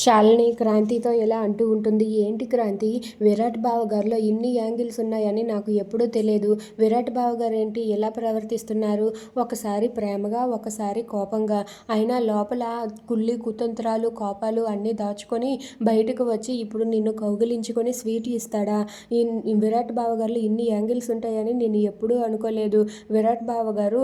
శాలిని క్రాంతితో ఇలా అంటూ ఉంటుంది? ఏంటి క్రాంతి? విరాట్ బావ గారిలో ఇన్ని యాంగిల్స్ ఉన్నాయని నాకు ఎప్పుడూ తెలియదు. విరాట్ బావ గారు ఏంటి ఎలా ప్రవర్తిస్తున్నారు? ఒకసారి ప్రేమగా ఒకసారి కోపంగా. అయినా లోపల కుళ్ళి కుతంత్రాలు కోపాలు అన్నీ దాచుకొని బయటకు వచ్చి ఇప్పుడు నిన్ను కౌగిలించుకొని స్వీట్ ఇస్తాడా? విరాట్ బావ గారిలో ఇన్ని యాంగిల్స్ ఉంటాయని నేను ఎప్పుడూ అనుకోలేదు. విరాట్ బావ గారు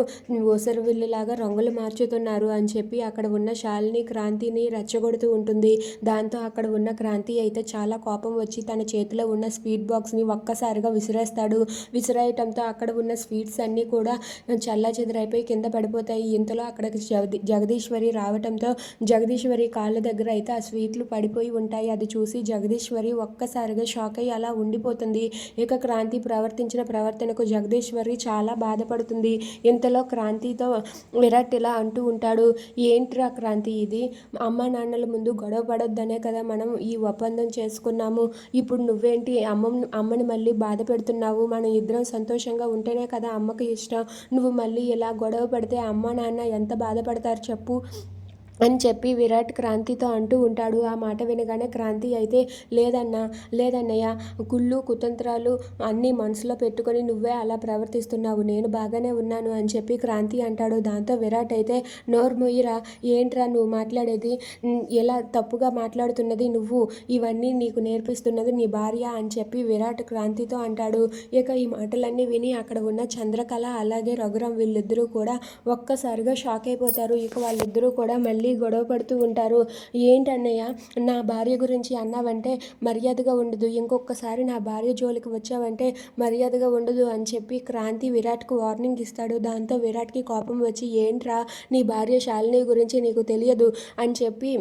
ఓసరవిల్లులాగా రంగులు మార్చుతున్నారు అని చెప్పి అక్కడ ఉన్న శాలిని క్రాంతిని రెచ్చగొడుతూ ఉంటుంది. దాంతో అక్కడ ఉన్న క్రాంతి అయితే చాలా కోపం వచ్చి తన చేతిలో ఉన్న స్వీట్ బాక్స్ని ఒక్కసారిగా విసిరేస్తాడు. విసిరేయటంతో అక్కడ ఉన్న స్వీట్స్ అన్నీ కూడా చల్లా చెదరైపోయి కింద పడిపోతాయి. ఇంతలో అక్కడికి జగదీ జగదీశ్వరి రావటంతో జగదీశ్వరి కాళ్ళ దగ్గర అయితే ఆ స్వీట్లు పడిపోయి ఉంటాయి. అది చూసి జగదీశ్వరి ఒక్కసారిగా షాక్ అయ్యి అలా ఉండిపోతుంది. ఇక క్రాంతి ప్రవర్తించిన ప్రవర్తనకు జగదీశ్వరి చాలా బాధపడుతుంది. ఇంతలో క్రాంతితో విరాట్ ఇలా అంటూ ఉంటాడు. ఏంట్రా క్రాంతి ఇది? అమ్మ నాన్నల ముందు గొడవ బాధపడొద్దనే కదా మనం ఈ ఒప్పందం చేసుకున్నాము. ఇప్పుడు నువ్వేంటి? అమ్మ అమ్మని మళ్ళీ బాధ పెడుతున్నావు. మనం ఇద్దరం సంతోషంగా ఉంటేనే కదా అమ్మకి ఇష్టం. నువ్వు మళ్ళీ ఇలా గొడవ పడితే అమ్మ నాన్న ఎంత బాధపడతారు చెప్పు. అని చెప్పి విరాట్ క్రాంతితో అంటూ ఉంటాడు. ఆ మాట వినగానే క్రాంతి అయితే లేదన్నా లేదన్నయ్య కుళ్ళు కుతంత్రాలు అన్నీ మనసులో పెట్టుకొని నువ్వే అలా ప్రవర్తిస్తున్నావు. నేను బాగానే ఉన్నాను అని చెప్పి క్రాంతి అంటాడు. దాంతో విరాట్ అయితే నోర్మొయ్యిరా ఏంట్రా నువ్వు మాట్లాడేది? ఎలా తప్పుగా మాట్లాడుతున్నది నువ్వు? ఇవన్నీ నీకు నేర్పిస్తున్నది నీ భార్య అని చెప్పి విరాట్ క్రాంతితో అంటాడు. ఇక ఈ మాటలన్నీ విని అక్కడ ఉన్న చంద్రకళ అలాగే రఘురాం వీళ్ళిద్దరూ కూడా ఒక్కసారిగా షాక్ అయిపోతారు. ఇక వాళ్ళిద్దరూ కూడా మళ్ళీ మళ్ళీ గొడవ పడుతూ ఉంటారు. ఏంటన్నయ్య నా భార్య గురించి అన్నావంటే మర్యాదగా ఉండదు. ఇంకొకసారి నా భార్య జోలికి వచ్చావంటే మర్యాదగా ఉండదు అని చెప్పి క్రాంతి విరాట్కు వార్నింగ్ ఇస్తాడు. దాంతో విరాట్కి కోపం వచ్చి ఏంట్రా నీ భార్య శాలిని గురించి నీకు తెలియదు అని చెప్పి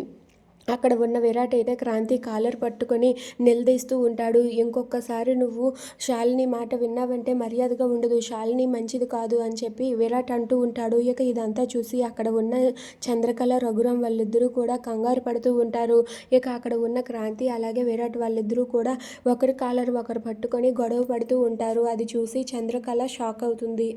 అక్కడ ఉన్న విరాట్ అయితే క్రాంతి కాలర్ పట్టుకొని నిలదీస్తూ ఉంటాడు. ఇంకొకసారి నువ్వు శాలిని మాట విన్నావంటే మర్యాదగా ఉండదు. శాలిని మంచిది కాదు అని చెప్పి విరాట్ అంటూ ఉంటాడు. ఇక ఇదంతా చూసి అక్కడ ఉన్న చంద్రకళ రఘురాం వాళ్ళిద్దరూ కూడా కంగారు పడుతూ ఉంటారు. ఇక అక్కడ ఉన్న క్రాంతి అలాగే విరాట్ వాళ్ళిద్దరూ కూడా ఒకరి కాలర్ ఒకరు పట్టుకొని గొడవ పడుతూ ఉంటారు. అది చూసి చంద్రకళ షాక్ అవుతుంది.